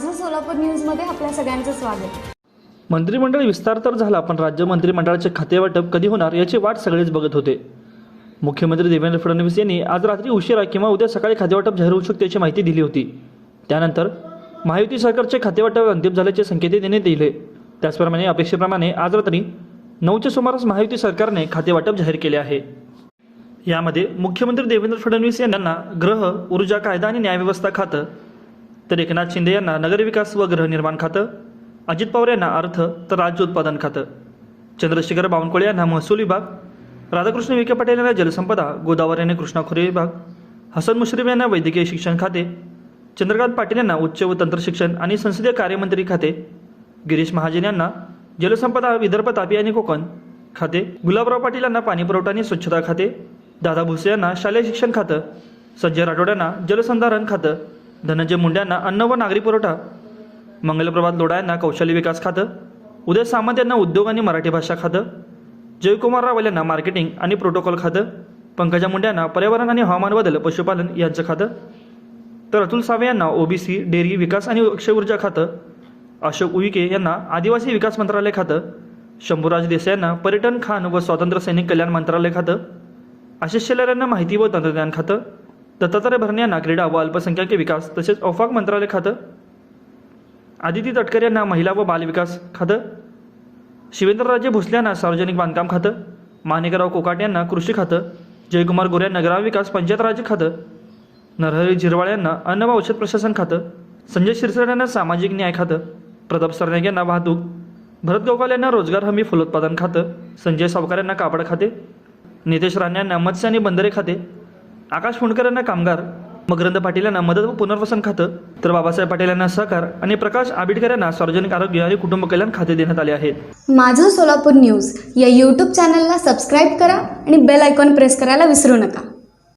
माझं सोलापूर न्यूजमध्ये आपल्या सगळ्यांचं स्वागत. मंत्रिमंडळ विस्तार तर झाला पण राज्य मंत्रिमंडळाचे खातेवाटप कधी होणार याची वाट सगळेच बघत होते. मुख्यमंत्री देवेंद्र फडणवीस यांनी आज रात्री उशिरा किंवा उद्या सकाळी खातेवाटप जाहीर होऊ शकते याची माहिती दिली होती. त्यानंतर महायुती सरकारचे खातेवाटप अंतिम झाल्याचे संकेतही देण्यात दिले. त्याचप्रमाणे अपेक्षेप्रमाणे आज रात्री नऊच्या सुमारास महायुती सरकारने खातेवाटप जाहीर केले आहे. यामध्ये मुख्यमंत्री देवेंद्र फडणवीस यांना ग्रह ऊर्जा कायदा आणि न्यायव्यवस्था खातं तर एकनाथ शिंदे यांना नगरविकास व गृहनिर्माण खातं अजित पवार यांना अर्थ तर राज्य उत्पादन खातं. चंद्रशेखर बावनकुळे यांना महसूल विभाग राधाकृष्ण विखे पाटील यांना जलसंपदा गोदावरी आणि कृष्णाखोरी विभाग हसन मुश्रीफ यांना वैद्यकीय शिक्षण खाते चंद्रकांत पाटील यांना उच्च व तंत्र शिक्षण आणि संसदीय कार्यमंत्री खाते गिरीश महाजन यांना जलसंपदा विदर्भ तापी आणि कोकण खाते गुलाबराव पाटील यांना पाणीपुरवठा आणि स्वच्छता खाते दादा भुसे यांना शालेय शिक्षण खातं संजय राठोड यांना जलसंधारण खातं धनंजय मुंड्यांना अन्न व नागरी पुरवठा. मंगलप्रभात लोढा यांना कौशल्य विकास खातं. उदय सामंत यांना उद्योग आणि मराठी भाषा खातं. जयकुमार रावल यांना मार्केटिंग आणि प्रोटोकॉल खातं. पंकजा मुंड्यांना पर्यावरण आणि हवामान बदल पशुपालन यांचं खातं. तर अतुल सावे यांना ओबीसी डेअरी विकास आणि अक्षय ऊर्जा खातं. अशोक उईके यांना आदिवासी विकास मंत्रालय खातं. शंभूराज देसाई यांना पर्यटन खान व स्वातंत्र्य सैनिक कल्याण मंत्रालय खातं. आशिष शेलार यांना माहिती व तंत्रज्ञान खातं. दत्तात्रय भरणे यांना क्रीडा व अल्पसंख्याक विकास तसेच औफाक मंत्रालय खातं आदिती तटकर यांना महिला व बालविकास खातं शिवेंद्रराजे भोसले यांना सार्वजनिक बांधकाम खातं माणिकराव कोकाटे यांना कृषी खातं जयकुमार गोरे यांना ग्रामविकास पंचायत राज्य खातं नरहरी झिरवाळ यांना अन्न व औषध प्रशासन खातं संजय शिरसाट यांना सामाजिक न्याय खातं प्रताप सरनाईक यांना वाहतूक भरत गोपाल यांना रोजगार हमी फलोत्पादन खातं संजय सावकार यांना कापड खाते नितेश राणे यांना मत्स्य आणि बंदरे खाते आकाश फुंडकर यांना कामगार मकरंद पाटील यांना मदत व पुनर्वसन खातं. तर बाबासाहेब पाटील यांना सहकार आणि प्रकाश आंबेडकर यांना सार्वजनिक आरोग्य आणि कुटुंब कल्याण खाते देण्यात आले आहेत. माझं सोलापूर न्यूज या यूट्यूब चॅनलला सबस्क्राईब करा आणि बेल आयकॉन प्रेस करायला विसरू नका.